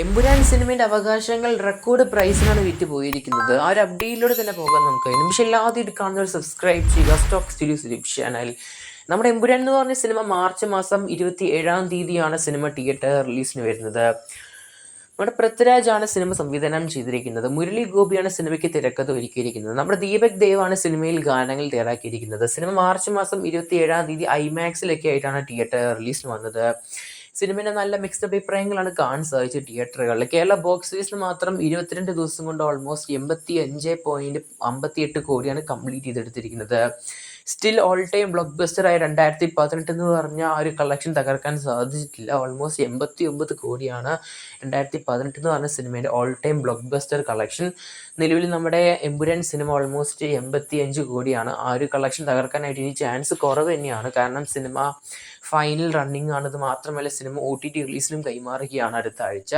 എമ്പുരാൻ സിനിമയുടെ അവകാശങ്ങൾ റെക്കോർഡ് പ്രൈസിനാണ് വിറ്റ് പോയിരിക്കുന്നത്. ആ ഒരു അപ്ഡേറ്റിലൂടെ തന്നെ പോകാം നമുക്ക്. നിമിഷമില്ലാതെ കാണുന്ന കാണുന്നവർ സബ്സ്ക്രൈബ് ചെയ്യുക. സ്റ്റോക്ക് സ്റ്റുഡിയോസ് യൂട്യൂബ് ചാനൽ നമ്മുടെ എമ്പുരാൻ എന്ന് പറഞ്ഞ സിനിമ മാർച്ച് മാസം ഇരുപത്തി ഏഴാം തീയതിയാണ് സിനിമ തിയേറ്റർ റിലീസിന് വരുന്നത്. നമ്മുടെ പൃഥ്വിരാജാണ് സിനിമ സംവിധാനം ചെയ്തിരിക്കുന്നത്. മുരളി ഗോപിയാണ് സിനിമയ്ക്ക് തിരക്കഥ ഒരുക്കിയിരിക്കുന്നത്. നമ്മുടെ ദീപക് ദേവാണ് സിനിമയിൽ ഗാനങ്ങൾ തയ്യാറാക്കിയിരിക്കുന്നത്. സിനിമ മാർച്ച് മാസം ഇരുപത്തി ഏഴാം തീയതി ഐമാക്സിലൊക്കെ ആയിട്ടാണ് തിയേറ്റർ റിലീസിന് വന്നത്. സിനിമയുടെ നല്ല മിക്സ്ഡ് അഭിപ്രായങ്ങളാണ് കാണാൻ സാധിച്ചത് തിയേറ്ററുകളിൽ കേരള ബോക്സ് ഓഫീസിൽ മാത്രം ഇരുപത്തിരണ്ട് ദിവസം കൊണ്ട് ഓൾമോസ്റ്റ് എൺപത്തി അഞ്ച് പോയിന്റ് അമ്പത്തി എട്ട് കോടിയാണ് കംപ്ലീറ്റ് ചെയ്തെടുത്തിരിക്കുന്നത്. Still all time blockbuster ആയ രണ്ടായിരത്തി പതിനെട്ട് എന്ന് പറഞ്ഞ ആ ഒരു കളക്ഷൻ തകർക്കാൻ സാധിച്ചിട്ടില്ല. ഓൾമോസ്റ്റ് എൺപത്തി ഒമ്പത് കോടിയാണ് രണ്ടായിരത്തി പതിനെട്ട് എന്ന് പറഞ്ഞ സിനിമയുടെ all time blockbuster collection നിലവിൽ നമ്മുടെ എമ്പുരാൻ സിനിമ ഓൾമോസ്റ്റ് എൺപത്തി അഞ്ച് കോടിയാണ്. ആ ഒരു കളക്ഷൻ തകർക്കാനായിട്ട് ഇനി ചാൻസ് കുറവ് തന്നെയാണ്. കാരണം സിനിമ ഫൈനൽ റണ്ണിങ് ഇത് മാത്രമല്ല സിനിമ ഒ ടി ടി റിലീസിലും കൈമാറുകയാണ് അടുത്ത ആഴ്ച.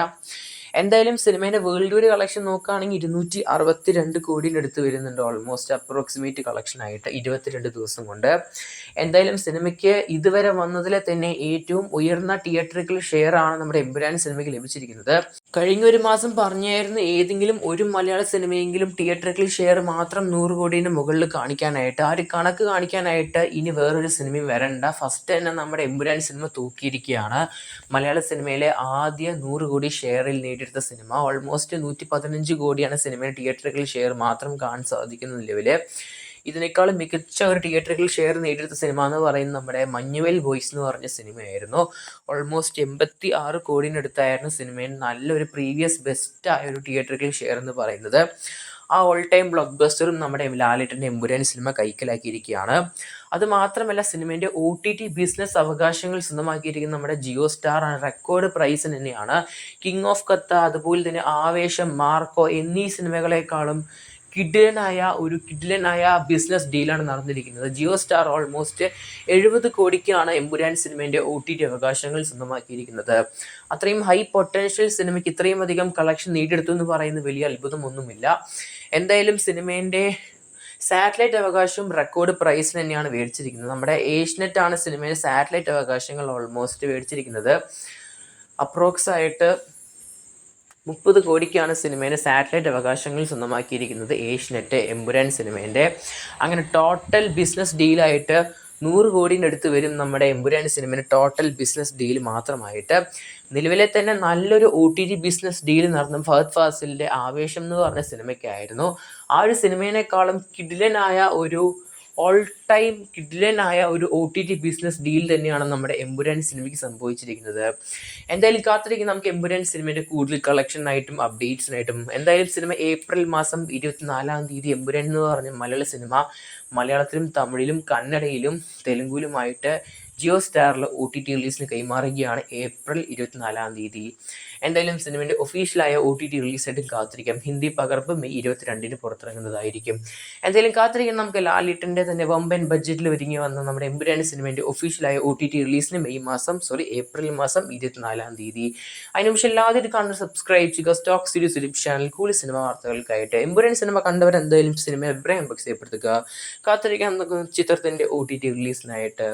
എന്തായാലും സിനിമേന്റെ വേൾഡ് വൈഡ് കളക്ഷൻ നോക്കുകയാണെങ്കിൽ ഇരുന്നൂറ്റി അറുപത്തി രണ്ട് കോടിയുടെ അടുത്ത് വരുന്നുണ്ട്. ഓൾമോസ്റ്റ് അപ്രോക്സിമേറ്റ് കളക്ഷൻ ആയിട്ട് ഇരുപത്തിരണ്ട് ദിവസം കൊണ്ട്. എന്തായാലും സിനിമയ്ക്ക് ഇതുവരെ വന്നതിലെ തന്നെ ഏറ്റവും ഉയർന്ന തിയേറ്ററുകൾ ഷെയർ ആണ് നമ്മുടെ എമ്പുരാൻ സിനിമയ്ക്ക് ലഭിച്ചിരിക്കുന്നത്. കഴിഞ്ഞ ഒരു മാസം പറഞ്ഞായിരുന്നു ഏതെങ്കിലും ഒരു മലയാള സിനിമയെങ്കിലും തിയേറ്ററിൽ ഷെയർ മാത്രം നൂറ് കോടിന് മുകളിൽ കാണിക്കാനായിട്ട്. ആ ഒരു കണക്ക് കാണിക്കാനായിട്ട് ഇനി വേറൊരു സിനിമയും വരണ്ട. ഫസ്റ്റ് തന്നെ നമ്മുടെ എമ്പുരാൻ സിനിമ തൂക്കിയിരിക്കുകയാണ്. മലയാള സിനിമയിലെ ആദ്യ നൂറ് കോടി ഷെയറിൽ നേടിയെടുത്ത സിനിമ. ഓൾമോസ്റ്റ് നൂറ്റി പതിനഞ്ച് കോടിയാണ് സിനിമയിൽ തിയേറ്ററിൽ ഷെയർ മാത്രം കാണാൻ സാധിക്കുന്ന നിലവിൽ ഇതിനേക്കാളും മികച്ച ഒരു തിയേറ്ററിൽ ഷെയർ നേടിയെടുത്ത സിനിമ എന്ന് പറയുന്നത് നമ്മുടെ മഞ്ഞുവൽ ബോയ്സ് എന്ന് പറഞ്ഞ സിനിമയായിരുന്നു ഓൾമോസ്റ്റ് എൺപത്തി ആറ് കോടിനടുത്തായിരുന്നു സിനിമയിൽ നല്ലൊരു പ്രീവിയസ് ബെസ്റ്റ് ആയ ഒരു തിയേറ്ററിൽ ഷെയർ എന്ന് പറയുന്നത്. ആ ഓൾ ടൈം ബ്ലോക്ക് ബസ്റ്ററും നമ്മുടെ ലാലേട്ടന്റെ എമ്പുരാൻ സിനിമ കൈക്കലാക്കിയിരിക്കുകയാണ്. അതുമാത്രമല്ല സിനിമേന്റെ ഒ ടി ടി ബിസിനസ് അവകാശങ്ങൾ സ്വന്തമാക്കിയിരിക്കുന്ന നമ്മുടെ ജിയോ സ്റ്റാർ റെക്കോർഡ് പ്രൈസ് തന്നെയാണ്. കിങ് ഓഫ് കത്ത അതുപോലെ തന്നെ ആവേശം മാർക്കോ എന്നീ സിനിമകളെക്കാളും കിഡിലനായ ഒരു കിഡിലനായ ബിസിനസ് ഡീലാണ് നടന്നിരിക്കുന്നത്. ജിയോ സ്റ്റാർ ഓൾമോസ്റ്റ് എഴുപത് കോടിക്കാണ് എമ്പുരാൻ സിനിമേന്റെ ഒ ടി ടി അവകാശങ്ങൾ സ്വന്തമാക്കിയിരിക്കുന്നത്. അത്രയും ഹൈ പൊട്ടൻഷ്യൽ സിനിമയ്ക്ക് ഇത്രയും അധികം കളക്ഷൻ നേടിയെടുത്തു എന്ന് പറയുന്ന വലിയ അത്ഭുതമൊന്നുമില്ല. എന്തായാലും സിനിമേന്റെ സാറ്റലൈറ്റ് അവകാശവും റെക്കോർഡ് പ്രൈസിന് തന്നെയാണ് മേടിച്ചിരിക്കുന്നത് നമ്മുടെ ഏഷ്യനെറ്റ് ആണ് സിനിമയുടെ സാറ്റലൈറ്റ് അവകാശങ്ങൾ ഓൾമോസ്റ്റ് മേടിച്ചിരിക്കുന്നത് അപ്രോക്സ് ആയിട്ട് മുപ്പത് കോടിക്കാണ് സിനിമേന്റെ സാറ്റലൈറ്റ് അവകാശങ്ങൾ സ്വന്തമാക്കിയിരിക്കുന്നത് ഏഷ്യനെറ്റ് എമ്പുരാൻ സിനിമേന്റെ. അങ്ങനെ ടോട്ടൽ ബിസിനസ് ഡീലായിട്ട് നൂറ് കോടിന്റെ അടുത്ത് വരും നമ്മുടെ എമ്പുരാൻ സിനിമയുടെ ടോട്ടൽ ബിസിനസ് ഡീൽ മാത്രമായിട്ട്. നിലവിലെ തന്നെ നല്ലൊരു O T T business deal നടന്ന ഫഹദ് ഫാസിലിന്റെ ആവേശം എന്ന് പറഞ്ഞ സിനിമയ്ക്കായിരുന്നു. ആ ഒരു സിനിമേനേക്കാളും കിഡിലനായ ഒരു ഓൾ ടൈം കിഡിലനായ ഒരു O T T business deal തന്നെയാണ് നമ്മുടെ എമ്പുരാൻ സിനിമയ്ക്ക് സംഭവിച്ചിരിക്കുന്നത്. എന്തായാലും കാത്തിരിക്കും നമുക്ക് എമ്പുരാൻ സിനിമയുടെ കൂടുതൽ കളക്ഷനായിട്ടും അപ്ഡേറ്റ്സിനായിട്ടും എന്തായാലും സിനിമ ഏപ്രിൽ മാസം ഇരുപത്തിനാലാം തീയതി എമ്പുരാൻ എന്ന് പറഞ്ഞ മലയാള സിനിമ മലയാളത്തിലും തമിഴിലും കന്നഡയിലും തെലുങ്കിലുമായിട്ട് ജിയോ സ്റ്റാറിൽ ഒ ടി ടി റിലീസിന് കൈമാറുകയാണ് ഏപ്രിൽ ഇരുപത്തിനാലാം തീയതി. എന്തായാലും സിനിമയുടെ ഒഫീഷ്യലായ ഒ ടി ടി റിലീസായിട്ട് കാത്തിരിക്കാം. ഹിന്ദി പകർപ്പ് മെയ് ഇരുപത്തിരണ്ടിന് പുറത്തിറങ്ങുന്നതായിരിക്കും. എന്തായാലും കാത്തിരിക്കാൻ നമുക്ക് ലാലിട്ടന്റെ തന്നെ വമ്പൻ ബഡ്ജറ്റിൽ ഒരുങ്ങി വന്ന നമ്മുടെ എമ്പുരാൻ സിനിമയുടെ ഒഫീഷ്യലായ ഒ ടി ടി റിലീസിന് മെയ് മാസം സോറി ഏപ്രിൽ മാസം ഇരുപത്തിനാലാം തീയതി. അതിനുശേഷം എല്ലാവരും കാണുന്ന സബ്സ്ക്രൈബ് ചെയ്യുക. സ്റ്റോക്ക് സീരീസ് യൂട്യൂബ് ചാനൽ കൂടി സിനിമ വാർത്തകൾക്കായിട്ട്. എമ്പുരാൻ സിനിമ കണ്ടവർ എന്തായാലും സിനിമ അഭിപ്രായം ബോക്സ് കാത്തിരിക്കാൻ ചിത്രത്തിന്റെ ഒ ടി ടി റിലീസിനായിട്ട്.